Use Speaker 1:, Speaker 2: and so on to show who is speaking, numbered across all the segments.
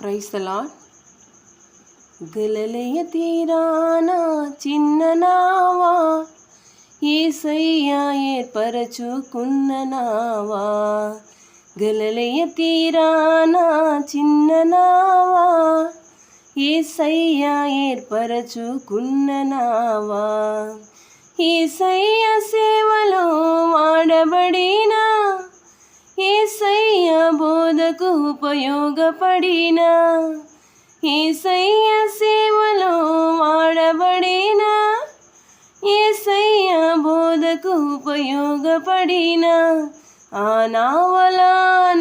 Speaker 1: ప్రైస్తలా గలలయ తీరానా చిన్న నావా ఏసయ్య ఏర్పరచుకున్న నావా. గలలయ తీరానా చిన్న నావా ఏసయ్య ఏర్పరచుకున్న నావా. ఏసయ్య సేవలో వాడబడిన ఏసయ్య బోధకు ఉపయోగపడిన ఏసయ్య సేవలో వాడబడిన ఏసయ్య బోధకు ఉపయోగపడిన ఆ నావల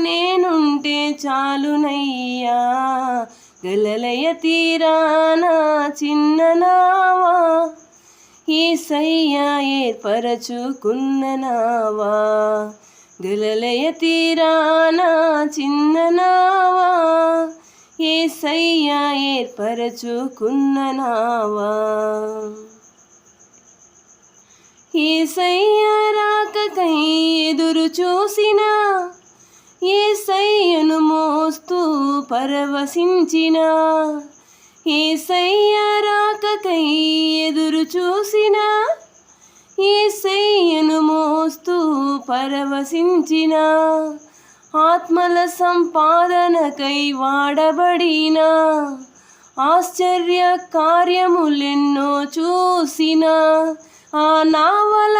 Speaker 1: నేనుంటే చాలునయ్యా. గలలయ తీరానా చిన్న నావా ఏసయ్య ఏర్పరచుకున్న నావా. గలలయ తీరానా చిన్ననావా? నావా ఏసయ్య ఏర్పరచుకున్న నావా ఏసయ్య రాకకై ఎదురు చూసిన ఏసయ్యను మోస్తూ పరవశించిన ఏసయ్య రాకకై ఎదురు చూసిన ఏసయ్యను మోస్తూ పరవశించిన ఆత్మల సంపాదనకై వాడబడిన ఆశ్చర్య కార్యములెన్నో చూసిన ఆ నావల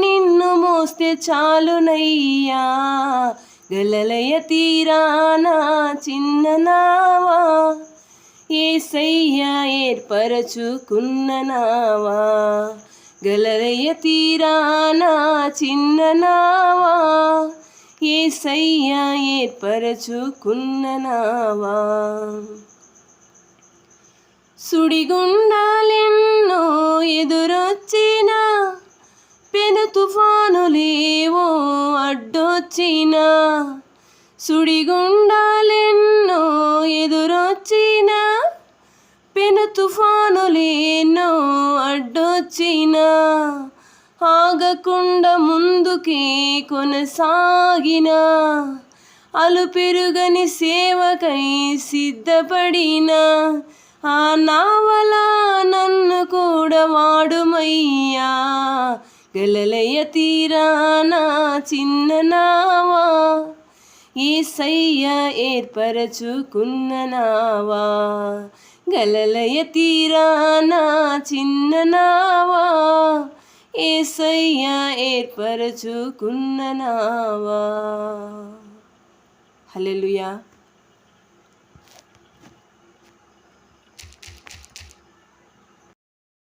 Speaker 1: నిన్ను మోస్తే చాలునయ్యా. గలలయ తీరానా చిన్న నావా. ఏసయ్య ఏర్పరచుకున్న నావా. గలలయ తీరానా చిన్న నావా. ఏసయ్య ఏర్పరచుకున్న నావా? సుడిగుండాలెన్నో ఎదురొచ్చిన పెను తుఫానులేవో అడ్డొచ్చిన. సుడిగుండాలెన్నో ఎదురొచ్చిన పెను తుఫానులేనో అడ్డొచ్చినా. ఆగకుండా ముందుకే కొనసాగిన అలుపెరుగని సేవకై సిద్ధపడిన ఆ నావల నన్ను కూడా వాడుమయ్యా. గలలయ తీరాన చిన్న నావా ఏసయ్య ఏర్పరచుకున్న నావా. గలలయ నా చిన్న నావా. ఏసయ్య ఏర్పరచుకున్న నావా. హలెలుయా